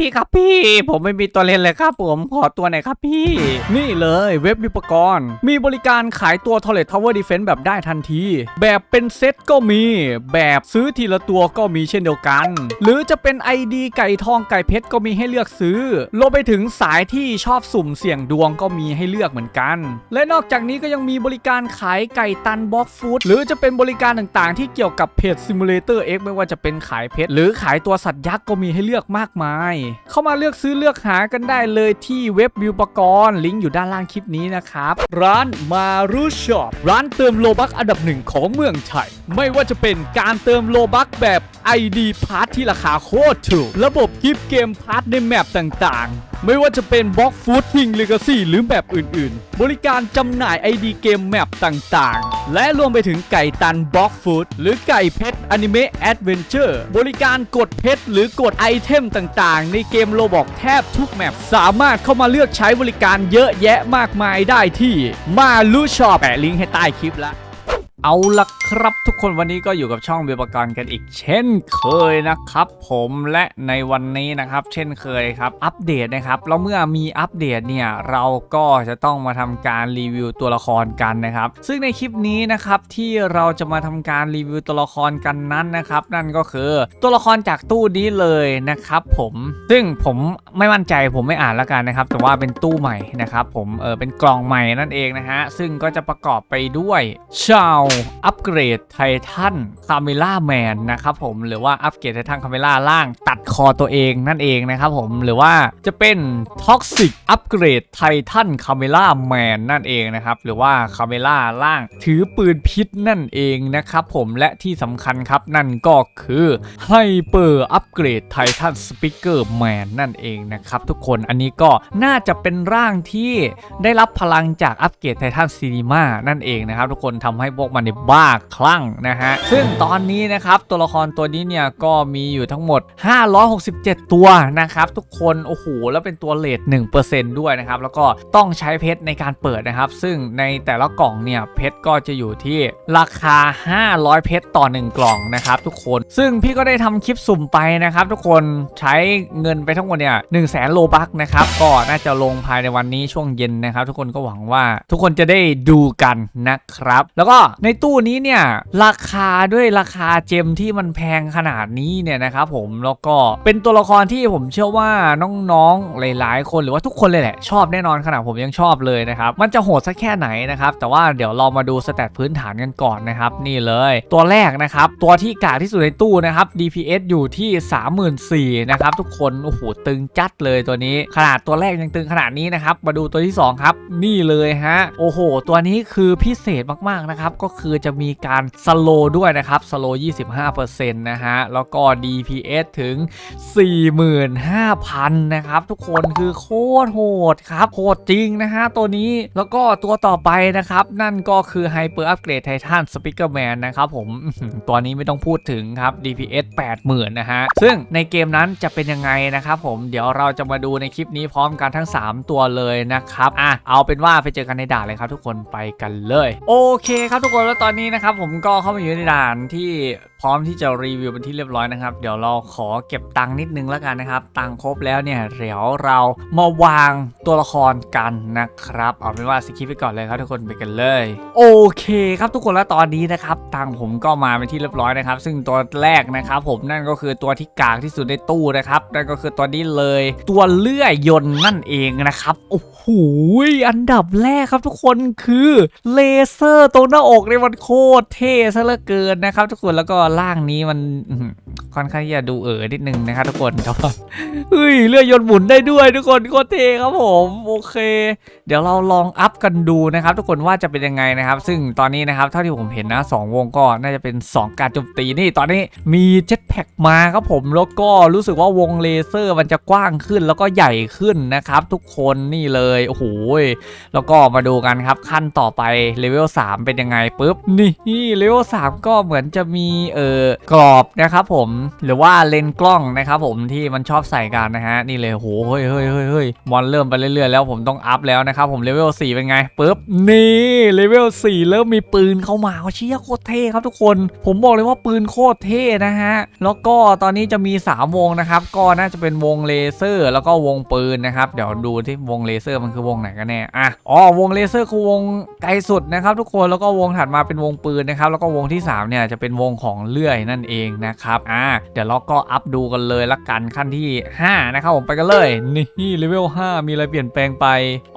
พี่ครับพี่ ผมไม่มีตัวเล่นเลยครับผมขอตัวหน่อยครับพี่ นี่เลยเว็บวิปกรณ์ มีบริการขายตัว Toilet Tower Defense แบบได้ทันที แบบเป็นเซ็ตก็มี แบบซื้อทีละตัวก็มีเช่นเดียวกัน หรือจะเป็น ID ไก่ทองไก่เพชรก็มีให้เลือกซื้อรวมไปถึงสายที่ชอบสุ่มเสี่ยงดวงก็มีให้เลือกเหมือนกัน และนอกจากนี้ก็ยังมีบริการขายไก่ตันบล็อกฟู้ดหรือจะเป็นบริการต่างๆ ที่เกี่ยวกับเพจ Simulator X ไม่ว่าจะเป็นขายเพชรหรือขายตัวสัตว์ยักษ์ก็มีให้เลือกมากมายเข้ามาเลือกซื้อเลือกหากันได้เลยที่เว็บวิวปกรณ์ลิงก์อยู่ด้านล่างคลิปนี้นะครับ ร้านมารูช็อปร้านเติมโลบักอันดับหนึ่งของเมืองไทย ไม่ว่าจะเป็นการเติมโลบักแบบ ID พาร์ทที่ราคาโคตรถูก ระบบกิฟต์เกมพาร์ทในแมปต่างๆ ไม่ว่าจะเป็นบล็อกฟูดทิงเลกาซี่หรือแบบอื่นๆ บริการจำหน่าย ID เกมแมปต่างๆ และรวมไปถึงไก่ตันบล็อกฟูดหรือไก่เพชรอนิเมะแอดเวนเจอร์บริการกดเพชรหรือกดไอเทมต่างๆ ในเกมโลบอกแทบทุกแมปสามารถเข้ามาเลือกใช้บริการเยอะแยะมากมายได้ที่มาลูชอปแปะลิงก์ให้ใต้คลิปละ เอาละครับทุกคนวันนี้ก็อยู่กับช่องเบประกรณ์กันอีกเช่นเคยนะครับ ผมและในวันนี้นะครับ เช่นเคยครับอัปเดตนะครับแล้วเมื่อมีอัปเดตเนี่ยเราก็จะต้องมาทำการรีวิวตัวละครกันนะครับ ซึ่งในคลิปนี้นะครับที่เราจะมาทำการรีวิวตัวละครกันนั้นนะครับนั่นก็คือตัวละครจากตู้นี้เลยนะครับผมซึ่งผมไม่มั่นใจผมไม่อ่านแล้วกันนะครับ แต่ว่าเป็นตู้ใหม่นะครับผมเออเป็นกล่องใหม่นั่นเองนะฮะซึ่งก็จะประกอบไปด้วยชาวอัปเกรดไททันคาเมล่าแมนนะครับผมหรือว่าอัปเกรดไททันคาเมล่าล่างตัดคอตัวเองนั่นเองนะครับผมหรือว่าจะเป็นท็อกซิกอัปเกรดไททันคาเมล่าแมนนั่นเองนะครับหรือว่าคาเมล่าล่างถือปืนพิษนั่นเองนะครับผมและที่สำคัญครับนั่นก็คือไฮเปอร์อัปเกรดไททันสปิเกอร์แมนนั่นเองนะครับทุกคนอันนี้ก็น่าจะเป็นร่างที่ได้รับพลังจากอัปเกรดไททันซีนีมานั่นเองนะครับทุกคนทำให้พวกมันเนี่ยบ้าคลั่งนะฮะ ซึ่งตอนนี้นะครับตัวละครตัวนี้เนี่ยก็มีอยู่ทั้งหมด 567 ตัวนะครับทุกคนโอ้โหแล้วเป็นตัวเลท1%ด้วยนะครับแล้วก็ต้องใช้เพชรในการเปิดนะครับ ซึ่งในแต่ละกล่องเนี่ยเพชรก็จะอยู่ที่ราคา 500 เพชรต่อ 1 กล่องนะครับทุกคน ซึ่งพี่ก็ได้ทำคลิปสุ่มไปนะครับ ทุกคนใช้เงินไปทั้งหมดเนี่ย1 0 0 0 0แสนโลบักนะครับก็น่าจะลงภายในวันนี้ช่วงเย็นนะครับ ทุกคนก็หวังว่าทุกคนจะได้ดูกันนะครับ แล้วก็ในตู้นี้เนี่ยราคาด้วยราคาเจมที่มันแพงขนาดนี้เนี่ยนะครับผมแล้วก็เป็นตัวละครที่ผมเชื่อว่าน้องๆหลาย ๆ คนหรือว่าทุกคนเลยแหละ ชอบแน่นอนขนาดผมยังชอบเลยนะครับมันจะโหดสักแค่ไหนนะครับแต่ว่าเดี๋ยวเรามาดูสแตทพื้นฐานกันก่อนนะครับนี่เลยตัวแรกนะครับตัวที่กากที่สุดในตู้นะครับ DPS อยู่ที่ 34,000นะครับทุกคนโอ้โหตึงจัดเลยตัวนี้ ขนาดตัวแรกยังตึงขนาดนี้นะครับมาดูตัวที่สองครับ นี่เลยฮะโอ้โห ตัวนี้คือพิเศษมากๆนะครับก็คือจะมีการสโลด้วยนะครับสโล25%นะฮะ แล้วก็ DPS ถึง 45,000 นะครับ ทุกคนคือโคตรโหดครับ โหดจริงนะฮะ ตัวนี้แล้วก็ตัวต่อไปนะครับ นั่นก็คือ Hyper Upgrade Titan Speaker Man นะครับผมตัวนี้ไม่ต้องพูดถึงครับ DPS 80,000 นะฮะ ซึ่งในเกมนั้นจะเป็นยังไงนะครับผมเดี๋ยวเราจะมาดูในคลิปนี้พร้อมกันทั้ง 3 ตัวเลยนะครับอะเอาเป็นว่าไปเจอกันในด่านเลยครับทุกคนไปกันเลย โอเคครับทุกคนแล้วตอนนี้นะครับผมก็เข้ามาอยู่ในด่านที่พร้อมที่จะรีวิวเป็นที่เรียบร้อยนะครับ เดี๋ยวเราขอเก็บตังค์นิดนึงแล้วกันนะครับ ตังค์ครบแล้วเนี่ยเดี๋ยวเรามาวางตัวละครกันนะครับ เอาเป็นว่าสกิปไปก่อนเลยครับทุกคนไปกันเลย โอเคครับทุกคนแล้วตอนนี้นะครับ ตังค์ผมก็มาเป็นที่เรียบร้อยนะครับ ซึ่งตัวแรกนะครับผมนั่นก็คือตัวที่กากที่สุดในตู้นะครับนั่นก็คือตัวนี้เลย ตัวเลื่อยยนต์นั่นเองนะครับโอ้โหอันดับแรกครับทุกคนคือเลเซอร์ตรงหน้าอกเนี่ยมันโคตรเท่ซะเหลือเกินนะครับ ทุกคนแล้วก็ล่างนี้มันค่อนข้างจะดูเอ๋อนิดนึงนะครับทุกคนแต่ว่าเฮ้ยเลื่อยยนต์หมุนได้ด้วยทุกคนโคตรเท่ครับผมโอเค เดี๋ยวเราลองอัพกันดูนะครับ ทุกคนว่าจะเป็นยังไงนะครับ ซึ่งตอนนี้นะครับเท่าที่ผมเห็นนะสองวงก็น่าจะเป็น 2 การโจมตีนี่ตอนนี้มีเจ็ตแพ็กมาครับผมแล้วก็รู้สึกว่าวงเลเซอร์มันจะกว้างขึ้นแล้วก็ใหญ่ขึ้นนะครับ ทุกคนนี่เลยโอ้โหแล้วก็มาดูกันครับขั้นต่อไปเลเวล3เป็นยังไงปุ๊บปุ๊บนี่เลเวลสามก็เหมือนจะมีเอ่อกรอบนะครับผมหรือว่าเลนกล้องนะครับผมที่มันชอบใส่กันนะฮะนี่เลยโหเฮ้ยเฮ้ยเฮ้ยเฮ้ยมอนเริ่มไปเรื่อยๆแล้วผมต้องอัพแล้วนะครับผมเลเวล4เป็นไงปุ๊บนี่เลเวล4เริ่มมีปืนเข้ามาเชี่ยโคตรเท่ครับทุกคน ผมบอกเลยว่าปืนโคตรเท่นะฮะแล้วก็ตอนนี้จะมี 3 วงนะครับก็น่าจะเป็นวงเลเซอร์ แล้วก็วงปืนนะครับเดี๋ยวดูที่วงเลเซอร์มันคือวงไหนกันแน่อะอ๋อวงเลเซอร์คือวงไกลสุดนะครับทุกคนแล้วก็วงถัดมาเป็นวงปืนนะครับแล้วก็วงที่สามเนี่ยจะเป็นวงของเลื่อยนั่นเองนะครับอะเดี๋ยวเราก็อัพดูกันเลยละกันขั้นที่ห้านะครับผมไปกันเลยนี่เลเวล5มีอะไรเปลี่ยนแปลงไป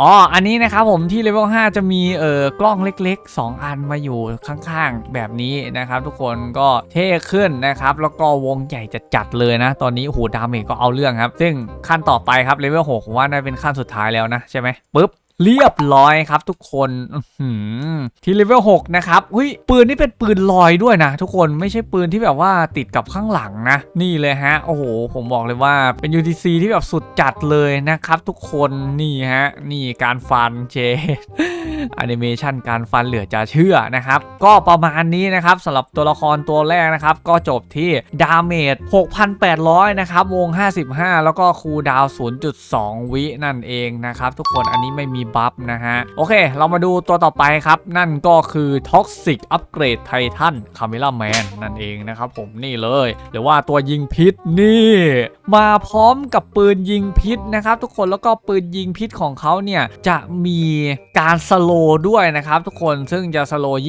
อ๋ออันนี้นะครับผมที่เลเวล5จะมีเอ่อกล้องเล็ก ๆ 2 อันมาอยู่ข้างๆ แบบนี้นะครับ ทุกคนก็เท่ขึ้นนะครับแล้วก็วงใหญ่จะจัดเลยนะ ตอนนี้โอ้โหดาเมจก็เอาเรื่องครับ ซึ่งขั้นต่อไปครับเลเวล6ผมว่าน่าจะเป็นขั้นสุดท้ายแล้วนะใช่ไหมปุ๊บ เรียบร้อยครับทุกคนที่เลเวล6นะครับเฮ้ยปืนนี่เป็นปืนลอยด้วยนะ ทุกคนไม่ใช่ปืนที่แบบว่าติดกับข้างหลังนะ นี่เลยฮะ โอ้โห ผมบอกเลยว่าเป็น UTC ที่แบบสุดจัดเลยนะครับ ทุกคนนี่ฮะ นี่การฟันเจแอนิเมชันการฟันเหลือจะเชื่อนะครับ ก็ประมาณนี้นะครับสำหรับตัวละครตัวแรกนะครับ ก็จบที่ดาเมจ 6,800 นะครับ วง 55 แล้วก็คูดาวน์0.2 วินั่นเองนะครับ ทุกคนอันนี้ไม่มีบัฟนะฮะ โอเค เรามาดูตัวต่อไปครับ นั่นก็คือ Toxic Upgrade Titan Camera Man นั่นเองนะครับผมนี่เลย หรือว่าตัวยิงพิษนี่ มาพร้อมกับปืนยิงพิษนะครับ ทุกคนแล้วก็ปืนยิงพิษของเขาเนี่ยจะมีการสโลว์ด้วยนะครับทุกคนซึ่งจะสโลว์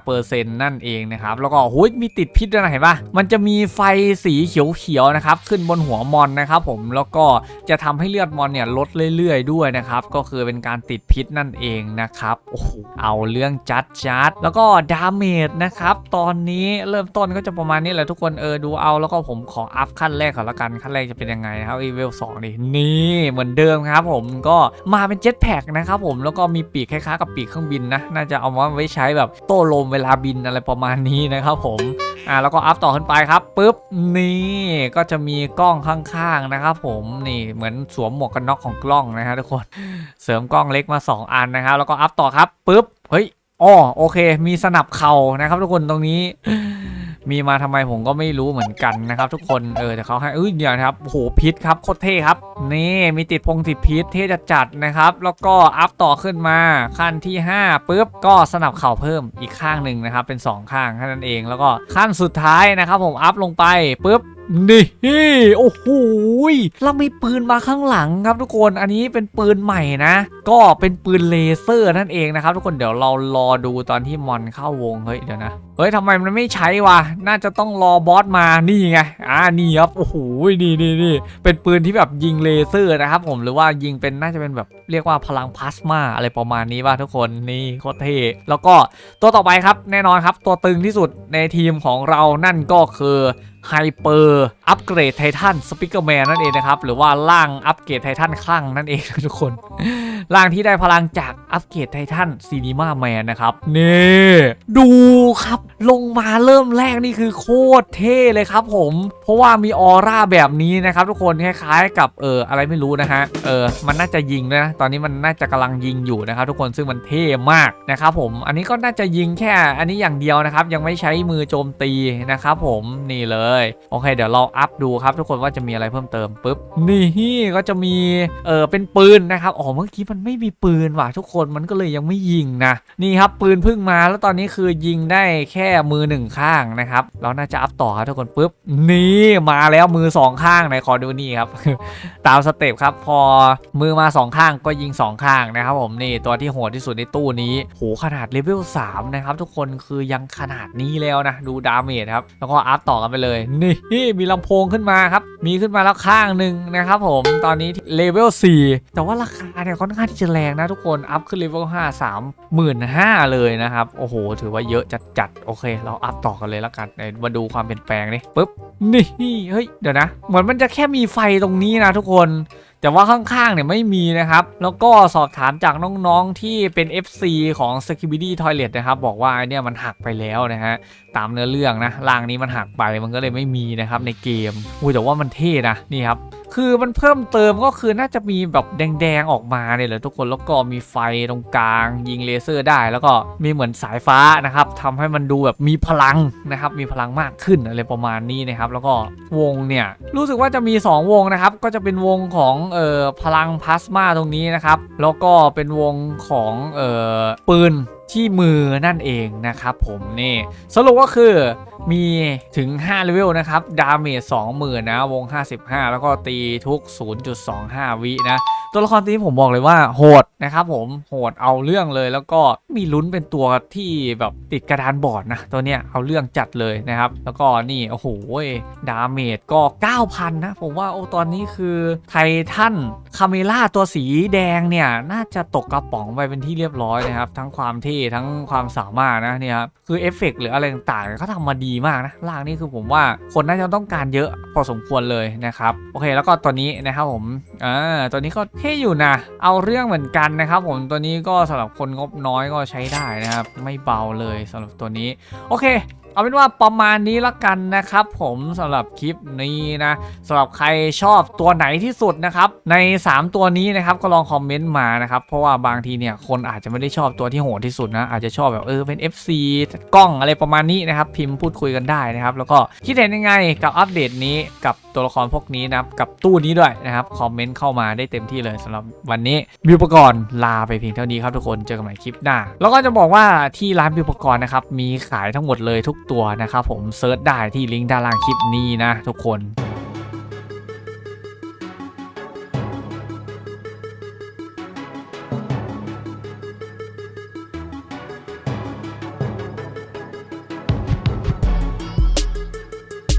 25%นั่นเองนะครับแล้วก็หุยมีติดพิษด้วยนะเห็นปะมันจะมีไฟสีเขียวๆนะครับขึ้นบนหัวมอนนะครับผมแล้วก็จะทำให้เลือดมอนเนี่ยลดเรื่อยๆด้วยนะครับก็คือเป็นการติดพิษนั่นเองนะครับโอ้โหเอาเรื่องจัดจัดๆแล้วก็ดาเมจนะครับตอนนี้เริ่มต้นก็จะประมาณนี้แหละทุกคนเออดูเอาแล้วก็ผมขออัพขั้นแรกก่อนละกันขั้นแรกจะเป็นยังไงนะครับอีเวลสองนี่นี่เหมือนเดิมครับผมก็มาเป็นเจ็ตแพ็กนะครับผมแล้วก็มีปีกคล้ายกับปีกเครื่องบินนะ น่าจะเอามาไว้ใช้แบบโต้ลมเวลาบินอะไรประมาณนี้นะครับผมอ่าแล้วก็อัพต่อขึ้นไปครับปุ๊บนี่ก็จะมีกล้องข้างๆนะครับผมนี่เหมือนสวมหมวกกันน็อกของกล้องนะฮะทุกคนเสริมกล้องเล็กมา 2 อันนะครับแล้วก็อัพต่อครับปุ๊บเฮ้ยอ๋อโอเค มีสนับเข่านะครับทุกคนตรงนี้ มีมาทำไมผมก็ไม่รู้เหมือนกันนะครับ ทุกคนเออแต่เขาให้เอ้ยเดี๋ยวนะครับโหพิษครับโคตรเท่ครับ นี่มีติดพงติดพิษเท่จัดจัดนะครับ แล้วก็อัพต่อขึ้นมาขั้นที่5ปุ๊บก็สนับเข่าเพิ่มอีกข้างหนึ่งนะครับเป็น 2 ข้างแค่นั้นเอง แล้วก็ขั้นสุดท้ายนะครับ ผมอัพลงไปปุ๊บ นี่โอ้โหเรามีปืนมาข้างหลังครับทุกคนอันนี้เป็นปืนใหม่นะ ก็เป็นปืนเลเซอร์นั่นเองนะครับ ทุกคนเดี๋ยวเรารอดูตอนที่มอนเข้าวงเฮ้ยเดี๋ยวนะเฮ้ยทำไมมันไม่ใช้วะน่าจะต้องรอบอสมานี่ไงอ่านี่ครับโอ้โหนี่นี่นี่เป็นปืนที่แบบยิงเลเซอร์นะครับผมหรือว่ายิงเป็นน่าจะเป็นแบบเรียกว่าพลังพลาสมาอะไรประมาณนี้ป่ะทุกคนนี่โคตรเท่แล้วก็ตัวต่อไปครับแน่นอนครับ ตัวตึงที่สุดในทีมของเรานั่นก็คือ ไฮเปอร์อัปเกรดไททันสปิเกอร์แมนนั่นเองนะครับ หรือว่าร่างอัปเกรดไททันคลั่งนั่นเองทุกคน ร่างที่ได้พลังจากอัปเกรดไททันซีนีมาแมนนะครับ นี่ดูครับ ลงมาเริ่มแรกนี่คือโคตรเท่เลยครับผม เพราะว่ามีออร่าแบบนี้นะครับทุกคนคล้ายๆกับเอออะไรไม่รู้นะฮะเออมันน่าจะยิงนะตอนนี้มันน่าจะกำลังยิงอยู่นะครับทุกคนซึ่งมันเท่มากนะครับผมอันนี้ก็น่าจะยิงแค่อันนี้อย่างเดียวนะครับ ยังไม่ใช้มือโจมตีนะครับผมนี่เลยโอเค เดี๋ยวเราอัพดูครับ ทุกคนว่าจะมีอะไรเพิ่มเติมปุ๊บนี่ก็จะมีเออเป็นปืนนะครับอ๋อเมื่อกี้มันไม่มีปืนว่ะทุกคนมันก็เลยยังไม่ยิงนะนี่ครับปืนเพิ่งมาแล้วตอนนี้คือยิงได้แค่มือหนึ่งข้างนะครับเราน่าจะอัพต่อครับทุกคนปุ๊บนี่มาแล้วมือสองข้างไหนขอดูนี่ครับตามสเต็ปครับพอมือมาสองข้างก็ยิงสองข้างนะครับผมนี่ตัวที่โหดที่สุดในตู้นี้โหขนาดเลเวล3นะครับทุกคนคือยังขนาดนี้แล้วนะ ดูดาเมจครับ แล้วก็อัพต่อกันไปเลยนี่มีลำโพงขึ้นมาครับ มีขึ้นมาแล้วข้างหนึ่งนะครับผมตอนนี้เลเวล4แต่ว่าราคาเนี่ยค่อนข้างที่จะแรงนะทุกคนอัพขึ้นเลเวล5 3 1 5 0 0เลยนะครับ โอ้โห ถือว่าเยอะจัดๆโอเค เราอัพต่อกันเลยแล้วกันไหนมาดูความเปลี่ยนแปลงนี่ปุ๊บนี่เฮ้ยเดี๋ยวนะ เหมือนมันจะแค่มีไฟตรงนี้นะทุกคน แต่ว่าข้างๆเนี่ยไม่มีนะครับ แล้วก็สอบถามจากน้องๆที่เป็น FC ของ s k i b i d y Toilet นะครับ บอกว่าไอเนี่ยมันหักไปแล้วนะฮะ ตามเนื้อเรื่องนะรางนี้มันหักไปมันก็เลยไม่มีนะครับในเกมอุ้ยแต่ว่ามันเท่นะนี่ครับ คือมันเพิ่มเติมก็คือน่าจะมีแบบแดงๆออกมาเนี่ยแหละทุกคนแล้วก็มีไฟตรงกลาง ยิงเลเซอร์ได้ แล้วก็มีเหมือนสายฟ้านะครับทำให้มันดูแบบมีพลังนะครับมีพลังมากขึ้นอะไรประมาณนี้นะครับแล้วก็วงเนี่ยรู้สึกว่าจะมี 2 วงนะครับก็จะเป็นวงของเอ่อพลังพลาสมาตรงนี้นะครับแล้วก็เป็นวงของเอ่อปืน ที่มือนั่นเองนะครับผมนี่สรุปก็คือมีถึง5เลเวลนะครับดาเมจ20,000นะวง 55 แล้วก็ตีทุก 0.25 วินะ ตัวละครตัวนี้ผมบอกเลยว่าโหดนะครับผมโหดเอาเรื่องเลย แล้วก็มีลุ้นเป็นตัวที่แบบติดกระดานบอร์ดนะตัวเนี้ยเอาเรื่องจัดเลยนะครับ แล้วก็นี่โอ้โหดาเมจก็ 9,000 นะ ผมว่าโอ้ตอนนี้คือไททันคาเมล่าตัวสีแดงเนี่ย น่าจะตกกระป๋องไปเป็นที่เรียบร้อยนะครับ ทั้งความเท่ทั้งความสามารถนะเนี่ยครับคือเอฟเฟกต์หรืออะไรต่างๆเขาทำมาดีมากนะล่างนี่คือผมว่าคนน่าจะต้องการเยอะพอสมควรเลยนะครับโอเค แล้วก็ตัวนี้นะครับผมอ่าตัวนี้ก็เท่อยู่นะ เอาเรื่องเหมือนกันนะครับผมตัวนี้ก็สำหรับคนงบน้อยก็ใช้ได้นะครับ ไม่เบาเลยสำหรับตัวนี้ โอเค เอาเป็นว่าประมาณนี้ละกันนะครับ ผมสำหรับคลิปนี้นะสำหรับใครชอบตัวไหนที่สุดนะครับ ใน 3 ตัวนี้นะครับก็ลองคอมเมนต์มานะครับเพราะว่าบางทีเนี่ยคนอาจจะไม่ได้ชอบตัวที่โหดที่สุดนะอาจจะชอบแบบเออเป็น FC กล้องอะไรประมาณนี้นะครับ พิมพ์พูดคุยกันได้นะครับ แล้วก็คิดเห็นยังไงกับอัปเดตนี้กับตัวละครพวกนี้นะครับกับตู้นี้ด้วยนะครับคอมเมนต์เข้ามาได้เต็มที่เลยสำหรับวันนี้บิวปกรณ์ลาไปเพียงเท่านี้ครับทุกคนเจอกันใหม่คลิปหน้า แล้วก็จะบอกว่าที่ร้านบิวปกรณ์นะครับมีขายทั้งหมดเลยทุกตัวนะครับผมเซิร์ชได้ที่ลิงก์ด้านล่างคลิปนี้นะทุกคน